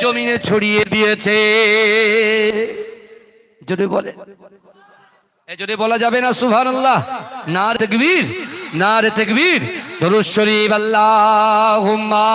জমিনে ছড়িয়ে দিয়েছে। যদি বলে। এজনে বলা যাবে না সুভান আল্লাহ না রে তেকবীর না রে তেকবীর। দরুদ শরীফ, আল্লাহুম্মা।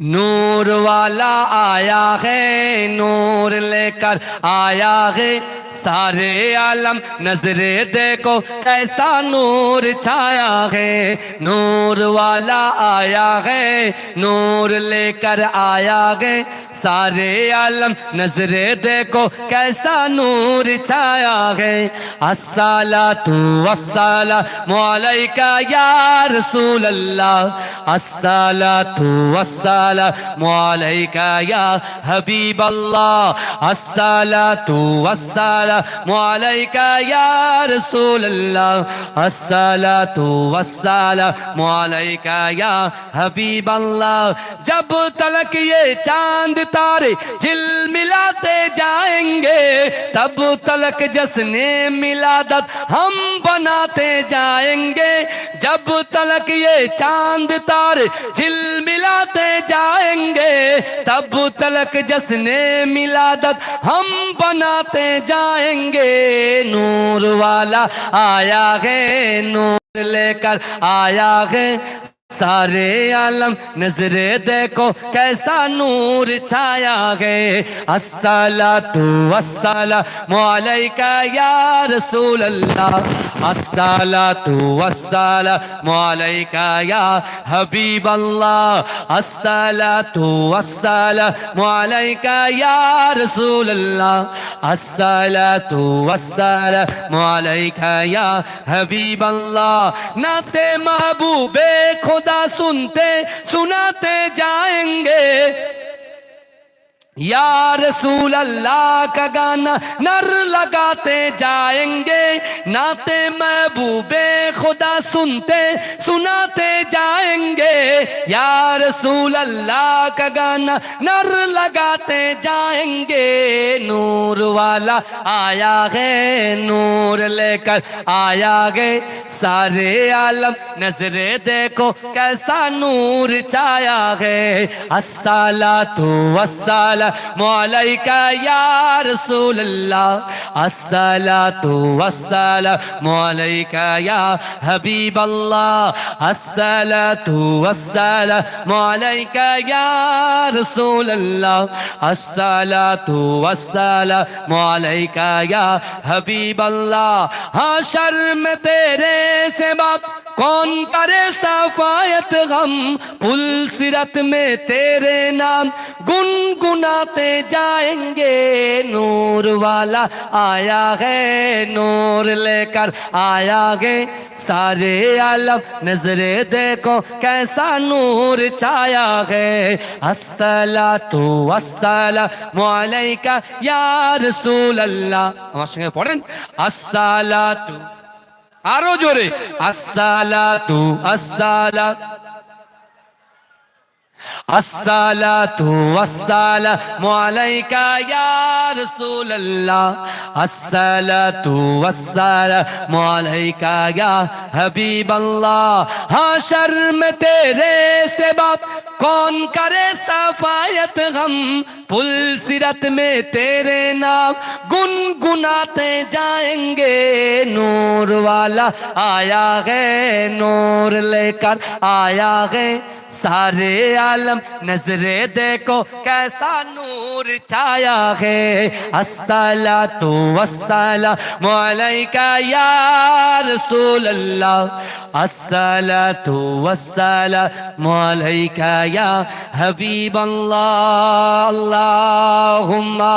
नूर वाला आया है नूर लेकर आया है سارے عالم نظر دیکھو، کیسا نور چھایا ہے۔ نور والا آیا ہے، نور لے کر آیا ہے۔ سارے عالم نظر دیکھو، کیسا نور چھایا ہے۔ السلام والسلام علیک یا رسول اللہ۔ السلام والسلام علیک یا حبیب اللہ۔ السلام والسلام السلام عليك يا رسول الله الصلاة والسلام عليك يا حبيب الله جب تلک یہ چاند تارے جل ملاتے جائیں گے تب تلک جس نے ملادت ہم مناتے جائیں گے۔ جب تلک یہ چاند تار جل ملاتے جائیں گے، تب تلک جشن ملادت ہم بناتے جائیں گے۔ نور والا آیا ہے، نور لے کر آیا ہے۔ सारे आलम नजरे देखो कैसा नूर छाया है अस्सला तू अस्सला मौलिका या रसूल अल्लाह अस्सला तू अस्सला मौलिका या हबीब अल्लाह अस्सला तू अस्सला मौलिका या रसूल अल्लाह अस्सला तू अस्सला मौलिका या हबीब अल्लाह नाते महबूबे खुदा सुनते सुनाते जाएंगे یا رسول اللہ کا گانا نر لگاتے جائیں گے ناتے محبوب خدا سنتے، سناتے جائیں گے۔ یا رسول اللہ کا گانا نر لگاتے جائیں گے۔ نور والا آیا ہے، نور لے کر آیا گے سارے عالم نظریں دیکھو کیسا نور چایا ہے۔ السالہ تو السالہ মালাইকা ইয়া রাসূলুল্লাহ, আসসালাতু ওয়াসসালামু। আলাইকা ইয়া হাবিবাল্লাহ, আসসালাতু ওয়াসসালামু। আলাইকা ইয়া রাসূলুল্লাহ, আসসালাতু ওয়াসসালামু। আলাইকা ইয়া হাবিবাল্লাহ, হাশর মে তেরে সেবা کون کرے صفایت غم پل سرت میں تیرے نام گنگنا جاتے جائیں گے نور والا آیا ہے نور لے کر آیا ہے سارے عالم نظرے دیکھو کیسا نور چھایا ہے السلام تو السلام علیکہ یا رسول اللہ ہمارے سنگے پڑھیں السلام تو আরও জোরে আসসালাতু আসসালাতু আসসালাতু ওয়াসসালামু আলাইকা ইয়া রাসূলুল্লাহ। আসসালাতু ওয়াসসালামু আলাইকা ইয়া হাবিবাল্লাহ। হাশর মে তেরে সেবাব কৌন করে সাফায়াত গম পুল সিরত মে তেরে নাম। গুনগুনাতে যাएंगे নূর वाला आया है नूर लेकर आया है सारे आलम नजरे देखो कैसा नूर छाया है अस्सला तू अस्सला मौलिका या रसूल अल्लाह अस्सला तू अस्सला मौलिका या हबीब अल्लाह अल्लाहुम्मा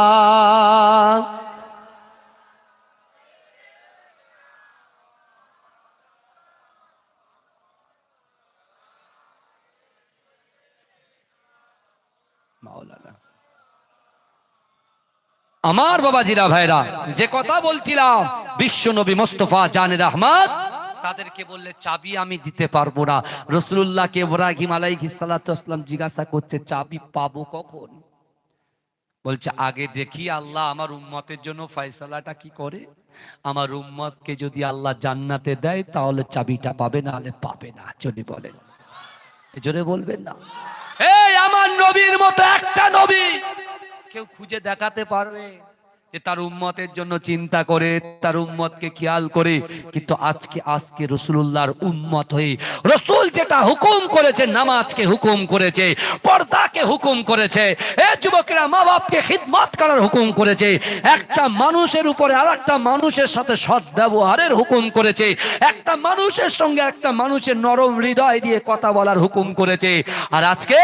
আমার বাবা জিরা ভাইরা, যে কথা বলছিলাম বিশ্ব নবী মোস্তফা জানের আহমদ, তাদেরকে বললে, চাবি আমি দিতে পারব না। রসুল্লাহকে ইব্রাহিম আলাইহিস সালাতু আসসালাম জিজ্ঞাসা করছে, চাবি পাবো কখন? বলছে, আগে দেখি আল্লাহ আমার উম্মতের জন্য ফয়সালাটা কি করে। আমার উম্মতকে যদি আল্লাহ জান্নাতে দেয়, তাহলে চাবিটা পাবে না হলে পাবে না। যদি বলেন। জোরে বলবেন না। এই, আমার নবীর মতো একটা নবী কেউ খুঁজে দেখাতে পারবে যে তার উম্মতের জন্য চিন্তা করে, তার উম্মতকে খেয়াল করে। কিন্তু আজকে আজকে রসুল্লাহর উম্মত হয়ে রসুল যেটা হুকুম করেছে, নামাজকে হুকুম করেছে, পর্দাকে হুকুম করেছে, এ যুবকেরা মা বাপকে খিদমত করার হুকুম করেছে, একটা মানুষের উপরে আর একটা মানুষের সাথে সৎ ব্যবহারের হুকুম করেছে, একটা মানুষের সঙ্গে একটা মানুষের নরম হৃদয় দিয়ে কথা বলার হুকুম করেছে। আর আজকে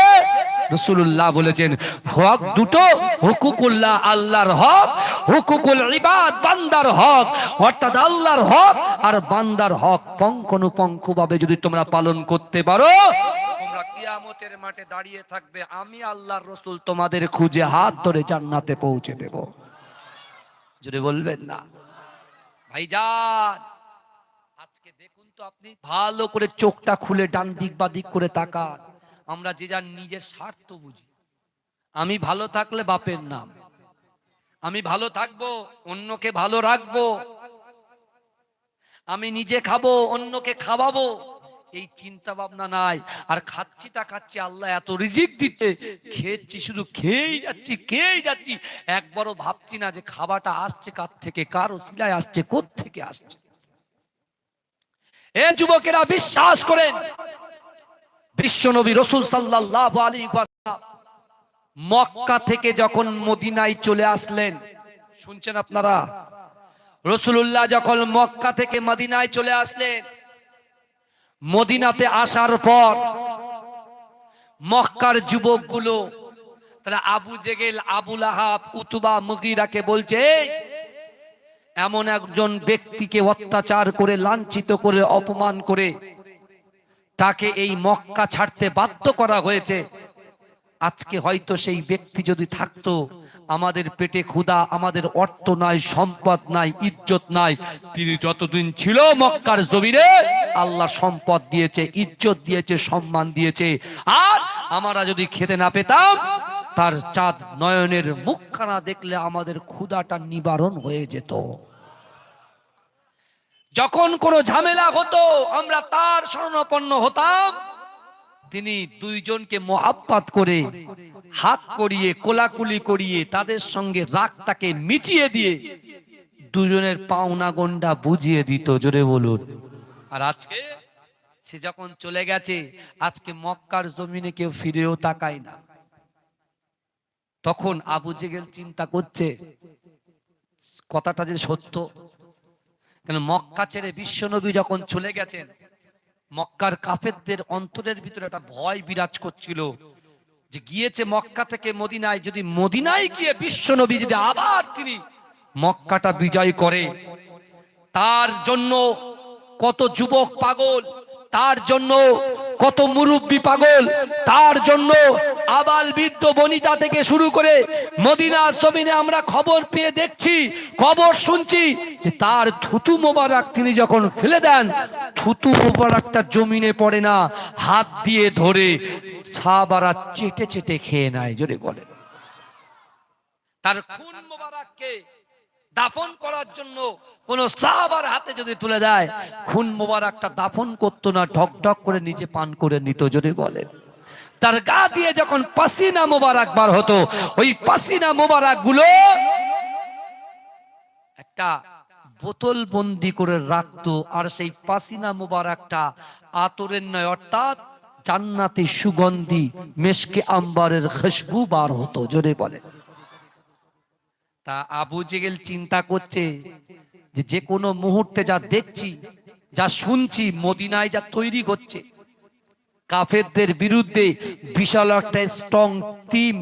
রসুল্লাহ বলেছেন, হক দুটো, হুকুকুল্লাহ আল্লাহর হক, হুকুকুল ইবাদ বান্দার হক, অর্থাৎ আল্লাহর হক, আর বান্দার হক পঙ্কনুপঙ্ক ভাবে যদি তোমরা পালন করতে পারো, তোমরা কিয়ামতের মাঠে দাঁড়িয়ে থাকবে, আমি আল্লাহর রসুল তোমাদের খুঁজে হাত ধরে জান্নাতে পৌঁছে দেব। যদি বলবেন না। আজকে দেখুন তো আপনি, ভালো করে চোখটা খুলে ডান দিক বা দিক করে তাকান। আমরা যে যার নিজের স্বার্থ বুঝি। আমি ভালো থাকলে বাপের নাম। আমি ভালো থাকব, অন্যকে ভালো রাখব। আমি নিজে খাব, অন্যকে খাওয়াবো। এই চিন্তা ভাবনা নাই। আর খাচ্ছি তা খাচ্ছি, আল্লাহ এত রিজিক দিতে খেয়েছি, শুধু খেয়েই যাচ্ছি খেয়েই যাচ্ছি। একবারও ভাবছি না যে খাবারটা আসছে কার থেকে, কার ওসিলায় আসছে কোথ থেকে আসছে। এ যুবকেরা, বিশ্বাস করেন। বিশ্বনবী রসুল সাল্লাহ আলী মক্কা থেকে যখন মদিনায় চলে আসলেন, শুনছেন আপনারা? রসুল্লাহ যখন মক্কা থেকে মদিনায় চলে আসলেন, মদিনাতে আসার পর মক্কার যুবকগুলো, তারা আবু জেগেল আবুল আহাব উতুবা, মুগিরাকে বলছে, এমন একজন ব্যক্তিকে অত্যাচার করে, লাঞ্ছিত করে, অপমান করে তাকে এই মক্কা ছাড়তে বাধ্য করা হয়েছে। আজকে হয়তো সেই ব্যক্তি যদি থাকতো, আমাদের পেটে ক্ষুধা, আমাদের অর্থ নাই, সম্পদ নাই, ইজ্জত নাই, তিনি যতদিন ছিল মক্কার জমিনে, আল্লাহ সম্পদ দিয়েছে, ইজ্জত দিয়েছে, সম্মান দিয়েছে। আর আমরা যদি খেতে না পেতাম, তার চাঁদ নয়নের মুখখানা দেখলে আমাদের ক্ষুধাটা নিবারণ হয়ে যেত। যখন কোনো ঝামেলা হতো, আমরা তার শরণাপন্ন হতাম। তিনি দুইজনকে মোহাব্বাত করে, হাত করিয়ে, কোলাকুলি করিয়ে, তাদের সঙ্গে রাগটাকে মিটিয়ে দিয়ে দুজনের পাওনা গন্ডা বুঝিয়ে দিত, জোরে বলুন। আর আজকে সে যখন চলে গেছে, আজকে মক্কার জমিনে কেউ ফিরেও তাকায় না। তখন আবু জেগেল চিন্তা করছে, কথাটা যে সত্য কেন মক্কা ছেড়ে বিশ্বনবী যখন চলে গেছেন, মক্কার কাফেরদের অন্তরের ভিতরে একটা ভয় বিরাজ করছিল যে গিয়েছে মক্কা থেকে মদিনায়, যদি মদিনায় গিয়ে বিশ্বনবী যদি আবার তিনি মক্কাটা বিজয় করে, তার জন্য কত যুবক পাগল, তার জন্য কত মুরব্বী পাগল, তার জন্য আবাল বৃদ্ধ বনিতা থেকে শুরু করে মদিনা জমিনে আমরা খবর পেয়ে দেখছি, খবর শুনছি যে তার থুতু মোবারক তিনি যখন ফেলে দেন, থুতু মোবারকটা জমিনে পড়ে না, হাত দিয়ে ধরে ছাবারা চেটে চেটে খেয়ে নেয়, জোরে বলে। তার খুন মোবারককে দাফন করার জন্য কোন সাহাবার হাতে যদি তুলে দেয়, খুন মোবারকটা দাফন করতো না ঢক ঢক করে নিজে পান করে নিত যদি বলে। তার গা দিয়ে যখন পাসিনা মোবারক বার হতো, ওই পাসিনা মোবারকগুলো একটা বোতল বন্দি করে রাখতো, আর সেই পাসিনা মোবারকটা আতরের নয়, অর্থাৎ জান্নাতি সুগন্ধি মেশকে আম্বারের খুশবু বার হতো, জোরে বলে। তা আবু জেগেল চিন্তা করছে যে যে কোনো মুহূর্তে যা দেখছি, যা শুনছি, মদিনায় যা তৈরি হচ্ছে কাফেরদের বিরুদ্ধে বিশাল একটা স্ট্রং টিম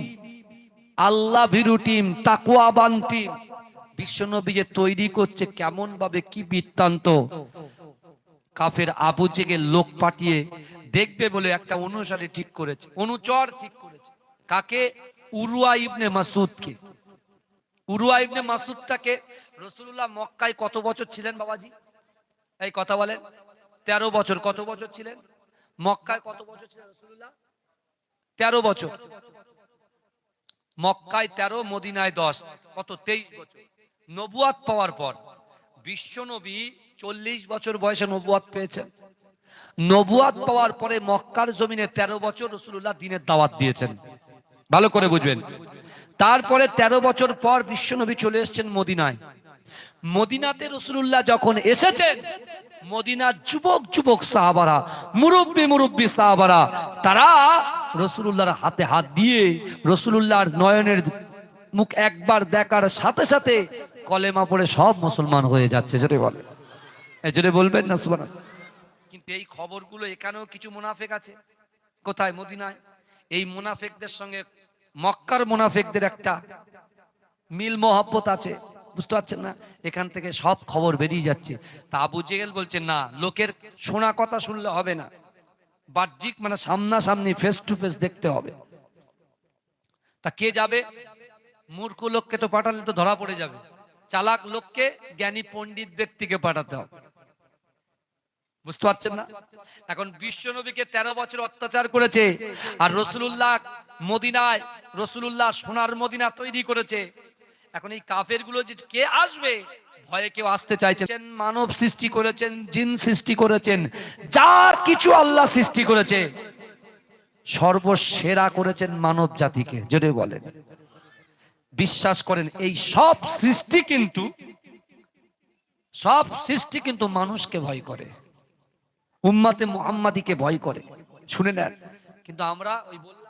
আল্লাহ ভিরু টিম তাকুয়াবান টিম বিশ্বনবী যে তৈরি করছে কেমন ভাবে কি বৃত্তান্ত। কাফের আবু জেগে লোক পাঠিয়ে দেখবে বলে একটা অনুসারে ঠিক করেছে, অনুচর ঠিক করেছে। কাকে? উরুয়া ইবনে মাসুদকে উরুয়া ইবনে মাসুদটাকে রসুল্লাহ মক্কায় কত বছর ছিলেন বাবাজি? এই কথা বলেন। তেরো বছর কত বছর ছিলেন? মক্কায় কত বছর ছিলেন রসুল্লাহ তেরো বছর। মক্কায় তেরো, মদিনায় দশ। কত? তেইশ বছর। নবুয়াত পাওয়ার পর বিশ্ব নবী চল্লিশ বছর বয়সে নবুয়াত পেয়েছেন নবুয়াত পাওয়ার পরে মক্কার জমিনে তেরো বছর রসুল্লাহ দিনের দাওয়াত দিয়েছেন। ভালো করে বুঝবেন। তারপরে তেরো বছর পর বিশ্বনবী চলে এসেছেন মদিনায়। মদিনাতে রসুল্লাহ যখন এসেছেন মদিনার যুবক যুবক সাহাবারা, মুরব্বী মুরব্বী সাহাবারা, তারা রসুল্লাহর হাতে হাত দিয়ে রসুল্লাহর নয়নের মুখ একবার দেখার সাথে সাথে কলেমা পড়ে সব মুসলমান হয়ে যাচ্ছে যেটা বলে এজন্য বলবেন না সুবান কিন্তু এই খবরগুলো এখানেও কিছু মুনাফেক আছে। কোথায়? মদিনায়। এই মুনাফেকদের সঙ্গে মক্কার মুনাফেকদের একটা মিল মহব্বত আছে। বুঝতে পারছেন না? এখান থেকে সব খবর বেরিয়ে যাচ্ছে। তা আবু জেহেল বলছে, না, লোকের শোনা কথা শুনলে হবে না। বাহ্যিক মানে সামনাসামনি ফেস টু ফেস দেখতে হবে। তা কে যাবে? মূর্খ লোককে তো পাঠালে তো ধরা পড়ে যাবে। চালাক লোককে জ্ঞানী পণ্ডিত ব্যক্তিকে পাঠাতে হবে। বুঝতে পারছেন না? এখন বিশ্ব নবীকে তেরো বছর অত্যাচার করেছে। আর রসুল্লাহ মদিনায় রসুল্লাহ সোনার মদিনা তৈরি করেছে। এখন এই কাফেরগুলো যে কে আসবে? ভয়ে কেউ আসতে চাইছেন। মানব সৃষ্টি করেছেন, জিন সৃষ্টি করেছেন যা কিছু আল্লাহ সৃষ্টি করেছে। সর্বসেরা করেছেন মানব জাতিকে, যদি বলেন। বিশ্বাস করেন, এই সব সৃষ্টি কিন্তু, সব সৃষ্টি কিন্তু মানুষকে ভয় করে। উম্মাতে মোহাম্মাদিকে ভয় করে। শুনে নেন। কিন্তু আমরা ওই বললাম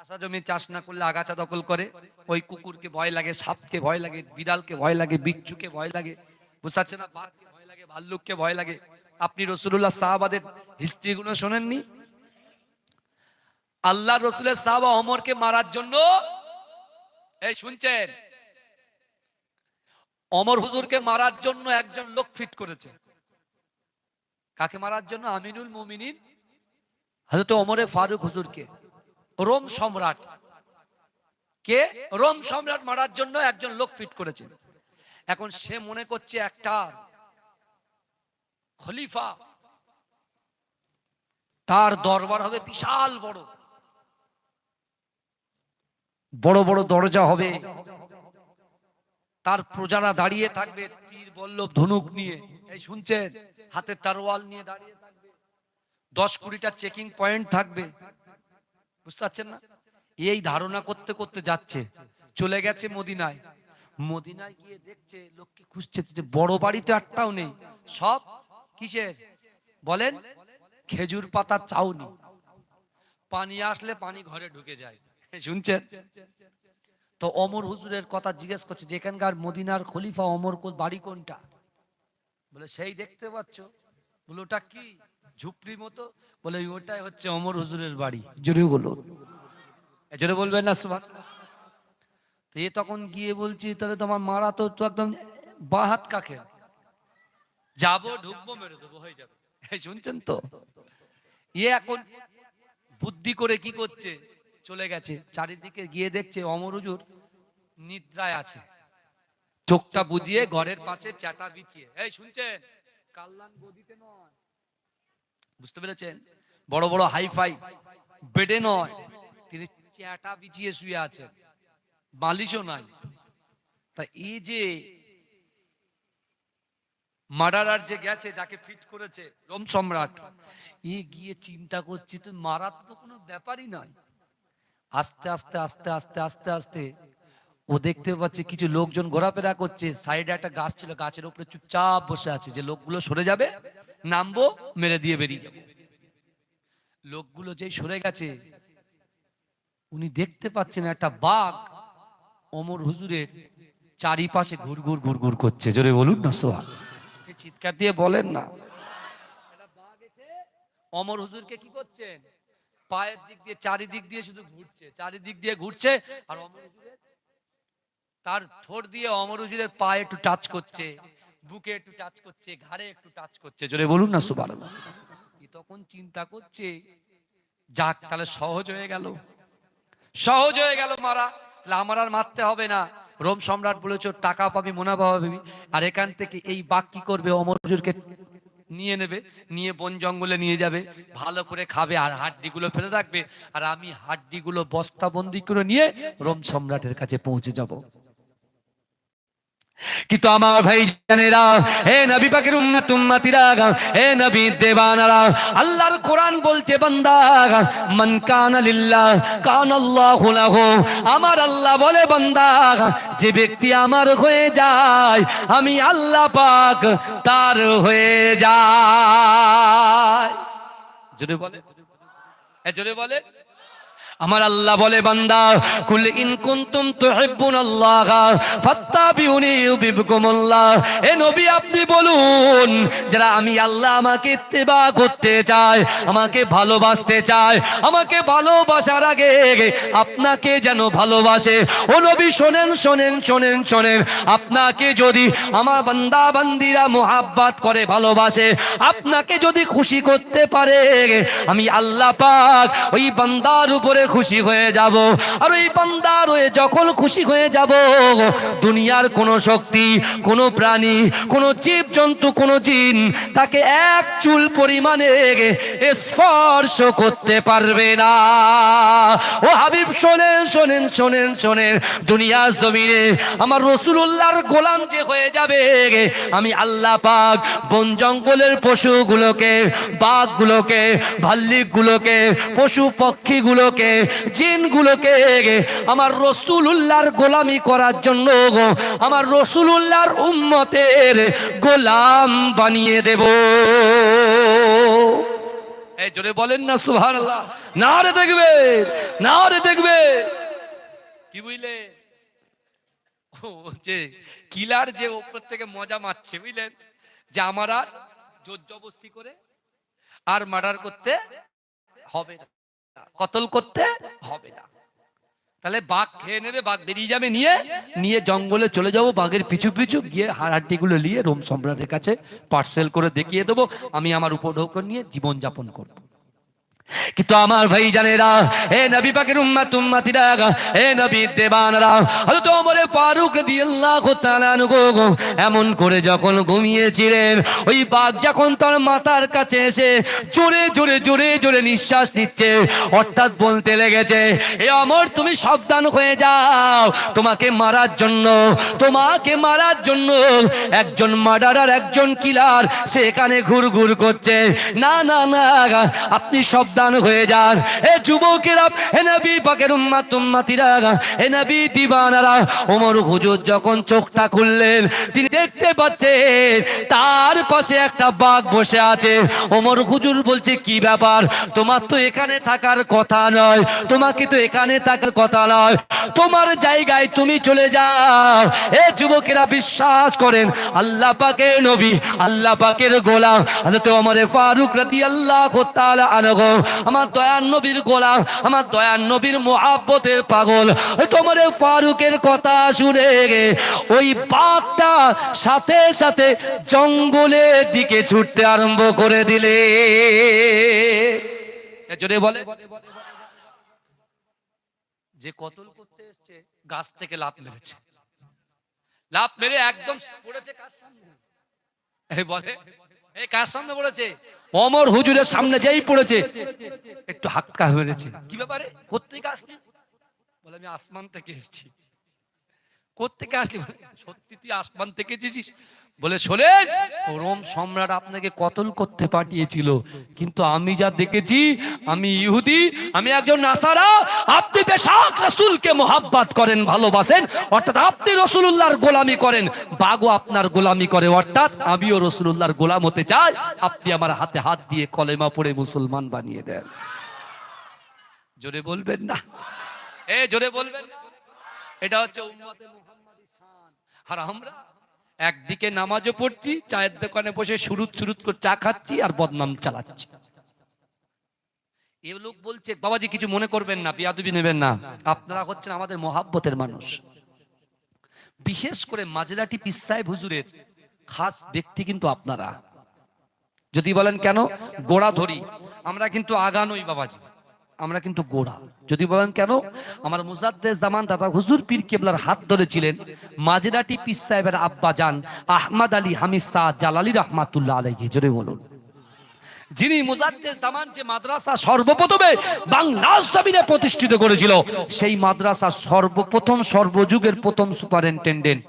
চাষা জমি চাষ না করলে আগাছা দখল করে। ওই কুকুরকে ভয় লাগে, সাপকে ভয় লাগে, বিড়ালকে ভয় লাগে, বিচ্ছুকে ভয় লাগে। বুঝতে না? বাঘকে ভয় লাগে, ভাল্লুককে ভয় লাগে। আপনি রসুল্লাহ সাহাবাদের হিস্ট্রি গুলো শোনেননি? আল্লাহ রসুলের সাহাবা অমরকে মারার জন্য এই শুনছেন? অমর হুজুরকে মারার জন্য একজন লোক ফিট করেছে। কাকে মারার জন্য? আমিনুল মুমিনিন? হযরত ওমরে ফারুক হুজুরকে। রোম সম্রাট। কে? রোম সম্রাট মারার জন্য একজন লোক ফিট করেছে। এখন সে মনে করছে একটা খলিফা, তার দরবার হবে বিশাল বড়। বড় বড় দরজা হবে। তার প্রজারা দাঁড়িয়ে থাকবে তীর, বল্লভ, ধনুক নিয়ে। এই শুনছেন? হাতে তারওয়াল নিয়ে দাঁড়িয়ে থাকবে। দশ কুড়িটা চেকিং পয়েন্ট থাকবে। বুঝতে পারছেন না? এই ধারণা করতে করতে যাচ্ছে, চলে গেছে মদিনায়। মদিনায় গিয়ে দেখছে, লোককে খুঁজছে, যে বড় বাড়িতে একটাও নেই। সব কিসের? বলেন, খেজুর পাতা চাউনি। পানি আসলে পানি ঘরে ঢুকে যায়। শুনছেন? তো অমর হুজুরের কথা জিজ্ঞেস করছে, যে এখানকার মদিনার খলিফা অমর বাড়ি কোনটা? বলে, সেই দেখতে পাচ্ছ। বলে, ওটা কি? ঝুপড়ি মতো বলে ওটাই হচ্ছে অমর হুজুরের বাড়ি। জোরে বলো। জোরে বলবেন না সুভাষ তো এ তখন গিয়ে বলছি তাহলে তোমার মারা তো তো একদম বা হাত কাকে? যাব ঢুকবো মেরে দেবো হয়ে যাবে। শুনছেন তো? এ এখন বুদ্ধি করে কি করছে? চলে গেছে। চারিদিকে গিয়ে দেখছে অমর হুজুর নিদ্রায় আছে। চোখটা বুঝিয়ে ঘরের পাশে চাটা বিছিয়ে। এই শুনছেন? কাল্লান গদিতে নয়। বুঝতে পেরেছেন? বড় বড় হাইফাই, বেডে নয়, তিনি চ্যাটা বিছিয়ে শুয়ে আছেন বালিশও নাই। তা এই যে মার্ডারার যে গেছে, যাকে ফিট করেছে, রোম সম্রাট, এ গিয়ে চিন্তা করছি, তো মারা তো কোনো ব্যাপারই নয়। আস্তে আস্তে আস্তে আস্তে আস্তে আস্তে, ও দেখতে পাচ্ছে কিছু লোকজন ঘোরাফেরা করছে, সাইডে একটা গাছ ছিল, গাছের উপরে চুপচাপ বসে আছে, যে লোকগুলো সরে যাবে নামবো, মেরে দিয়ে বেরিয়ে যাব। লোকগুলো যেই সরে গেছে, উনি দেখতে পাচ্ছেন একটা বাঘ অমর হুজুরের চারিপাশে ঘুর ঘুর ঘুরঘুর ঘুরঘুর করছে। জোরে বলুন না সোহাগ চিৎকার দিয়ে বলেন না। অমর হুজুরকে কি করছেন পায়ের দিক দিয়ে, চারিদিক দিয়ে শুধু ঘুরছে, চারিদিক দিয়ে ঘুরছে, আর অমর হুজুরের তার ঠোঁট দিয়ে অমর হুজুরের পায়ে একটু টাচ করছে। বুকে একটু টাচ করছে, ঘাড়ে একটু টাচ করছে। জোরে বলুন না সুবার তখন চিন্তা করছে, যাক, তাহলে সহজ হয়ে গেল। সহজ হয়ে গেল মারা। তাহলে আমার আর মারতে হবে না। রোম সম্রাট বলেছ টাকা পাবি, মুনাফা পাবি। আর এখান থেকে এই বাক কি করবে? অমর হুজুরকে নিয়ে নেবে, নিয়ে বন জঙ্গলে নিয়ে যাবে, ভালো করে খাবে আর হাড্ডিগুলো ফেলে রাখবে। আর আমি হাড্ডিগুলো বস্তাবন্দি করে নিয়ে রোম সম্রাটের কাছে পৌঁছে যাব। কিন্তু আমার ভাই জানেরা, হে নবী পাকের উম্মত, উম্মতিরা, হে নবী দেবানারা আল্লাহর কোরআন বলছে, বান্দা, মান কানা লিল্লাহ, কান আল্লাহু লাহু। আমার আল্লাহ বলে, বান্দা, যে ব্যক্তি আমার হয়ে যায়, আমি আল্লাহ পাক তার হয়ে যায়। জোরে বলে। এ জোরে বলে। আমার আল্লাহ বলে, বান্দা, কুল ইন কুনতুম তুহিব্বুন আল্লাহ ফাত্তাবিউনি ইউবিবকুমুল্লাহ এ নবী, আপনি বলুন, যারা আমি আল্লাহ আমাকে ইত্তেবা করতে চায় আমাকে ভালোবাসতে চায় আমাকে ভালোবাসার আগে আপনাকে যেন ভালোবাসে। ও নবী, শোনেন শোনেন শোনেন শোনেন, আপনাকে যদি আমার বান্দা, বান্দিরা মোহাব্বত করে, ভালোবাসে, আপনাকে যদি খুশি করতে পারে, আমি আল্লাহ পাক ওই বান্দার উপরে খুশি হয়ে যাব। আর ওই বান্দার হয়ে যখন খুশি হয়ে যাব, দুনিয়ার কোনো শক্তি, কোনো প্রাণী, কোনো জীব জন্তু কোনো জিন তাকে এক চুল পরিমাণে স্পর্শ করতে পারবে না। ও হাবিব, শোনেন শোনেন শোনেন শোনেন, দুনিয়ার জমিনে আমার রসুল্লাহর গোলাম যে হয়ে যাবে আমি আল্লাহ পাক বন জঙ্গলের পশুগুলোকে, বাঘগুলোকে, ভাল্লিকগুলোকে, পশু পক্ষীগুলোকে জিনগুলোকে আমার রসুলুল্লাহর গোলামি করার জন্য আমার রসুলুল্লাহর উম্মতের গোলাম বানিয়ে দেব। জোরে বলেন না সুভান না রে দেখবে না রে দেখবে। কি বুঝলে? যে কিলার যে ওপর থেকে মজা মারছে, বুঝলেন? যে আমার আর জোর জবস্তি করে আর মার্ডার করতে হবে না। কতল করতে হবে না। তাহলে বাঘ খেয়ে নেবে, বাঘ বেরিয়ে যাবে নিয়ে নিয়ে জঙ্গলে চলে যাব, বাঘের পিছু পিছু গিয়ে হাড়হাড্ডিগুলো নিয়ে রোম সম্রাটের কাছে পার্সেল করে দেখিয়ে দেবো। আমি আমার উপঢৌকন নিয়ে জীবন যাপন করব। কিন্তু আমার ভাই জানেরা হে নবী পাকের উম্মাত উম্মাতিরা হে নবী দেবানরা, হযরত ওমর ফারুক রাদিয়াল্লাহু তাআলা আনহু এমন করে যখন ঘুমিয়েছিলেন, ওই বাঘ যখন তার মাথার কাছে এসে জোরে জোরে জোরে জোরে নিঃশ্বাস নিচ্ছে অর্থাৎ বলতে লেগেছে, এ অমর, তুমি সাবধান হয়ে যাও, তোমাকে মারার জন্য, তোমাকে মারার জন্য, একজন মার্ডারার একজন কিলার সেখানে ঘুরঘুর করছে, না না না, আপনি সাবধান হয়ে যান। এ যুবকেরা হে নবী পাকের উম্মাত, উম্মাতিরা হে নবী দিবানারা, ওমর হুজুর যখন চোখটা খুললেন, তিনি দেখতে পাচ্ছেন, তার পাশে একটা বাঘ বসে আছে। ওমর হুজুর বলছে, কি ব্যাপার? তোমার তো এখানে থাকার কথা নয়। তোমাকে তো এখানে থাকার কথা নয়। তোমার জায়গায় তুমি চলে যাও। এ যুবকেরা বিশ্বাস করেন, আল্লাহ পাকের নবী, আল্লাহ পাকের গোলাম। হযরত ওমর ফারুক রাদিয়াল্লাহু তাআলা আনহু আমার দয়ার নবীর গোলাম, আমার দয়ার নবীর মোহাব্বতের পাগল। তোমার ফারুকের কথা শুনে ওই বাঘটা সাথে সাথে জঙ্গলের দিকে ছুটতে আরম্ভ করে দিলে। জোরে বলে। যে কতল করতে এসছে, গাছ থেকে লাভ মেরেছে। লাভ মেরে একদম পড়েছে কার সামনে? বলে কার সামনে পড়েছে? অমর হুজুরের সামনে যেই পড়েছে, একটু হাক্কা হয়েছে কি ব্যাপারে? কোথেকে আসলি? বলে, আমি আসমান থেকে এসেছি। কোথেকে আসলি? সত্যি তুই আসমান থেকে এসেছিস? বলে শোনেন রোম সম্রাট আপনাকে কতল করতে পাঠিয়েছিল, কিন্তু আমি যা দেখেছি, আমি ইহুদি, আমি একজন নাসারা, আপনি বেশাক রাসূলকে মোহাব্বত করেন, ভালোবাসেন, অর্থাৎ আপনি রসুলুল্লাহর গোলামি করেন, বাগও আপনার গোলামি করে, অর্থাৎ আমিও রসুলুল্লাহর গোলাম হতে চাই, আপনি আমার হাতে হাত দিয়ে কলেমা পড়ে মুসলমান বানিয়ে দেন। জোরে বলবেন না? এ, জোরে বলবেন এটা হচ্ছে উম্মতে আর আমরা একদিকে নামাজও পড়ছি, চায়ের দোকানে বসে সুরুত সুরুত করে চা খাচ্ছি আর বদনাম চালাচ্ছি। এ লোক বলছে, বাবাজি, কিছু মনে করবেন না, বিয়াদুবি নেবেন না। আপনারা হচ্ছেন আমাদের মহাব্বতের মানুষ। বিশেষ করে মাজরাটি পিসাই হুজুরের খাস ব্যক্তি কিন্তু আপনারা। যদি বলেন কেন? গোড়া ধরি। আমরা কিন্তু আগানোই, বাবাজি। আমরা কিন্তু গোড়া। যদি বলেন কেন? আমার মুজাদ্দেস জামান দাদা হুজুর পীর কেবলার হাত ধরেছিলেন মাজিরাটি পীর সাহেবের আব্বা যান আহমদ আলী হামিদ শাহ জালালি রহমাতুল্লাহ আলাইহি, জোরে বলুন। যিনি মুজাদ্দেস জামান যে মাদ্রাসা সর্বপ্রথমে বাংলার জমিনে প্রতিষ্ঠিত করেছিল, সেই মাদ্রাসা সর্বপ্রথম, সর্বযুগের প্রথম সুপারিনটেন্ডেন্ট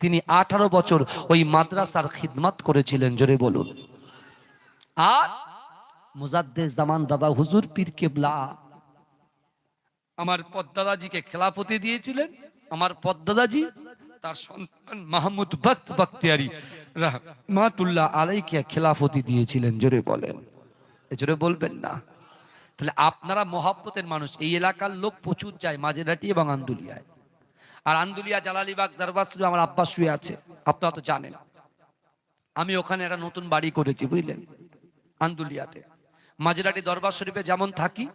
তিনি আঠারো বছর ওই মাদ্রাসার খিদমত করেছিলেন, জোরে বলুন। আর মুজাদ্দেস জামান দাদা হুজুর পীর কেবলা। আমার পদ্মাদাজিকে খেলাফতি দিয়েছিলেন। আমার পদ্মাদাজি তার সন্তান মাহমুদ বক্ত বক্তিয়ারি রহমাতুল্লাহ আলাইকে খেলাফতি দিয়েছিলেন, জোরে বলেন। জোরে বলবেন না। তাহলে আপনারা মহাব্বতের মানুষ, এই এলাকার লোক প্রচুর যায় মাঝেরাটি এবং আন্দুলিয়ায়। আর আন্দুলিয়া, জালালিবাগ, দরবার শুধু আমার আব্বা শুয়ে আছে, আপনারা তো জানেন। আমি ওখানে একটা নতুন বাড়ি করেছি, বুঝলেন? আন্দুলিয়াতে। মাঝেরাটি দরবার শরীফে যেমন থাকি,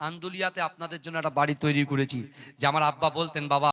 আন্দুলিয়াতে আপনাদের জন্য একটা বাড়ি তৈরি করেছি, যে আমার আব্বা বলতেন, বাবা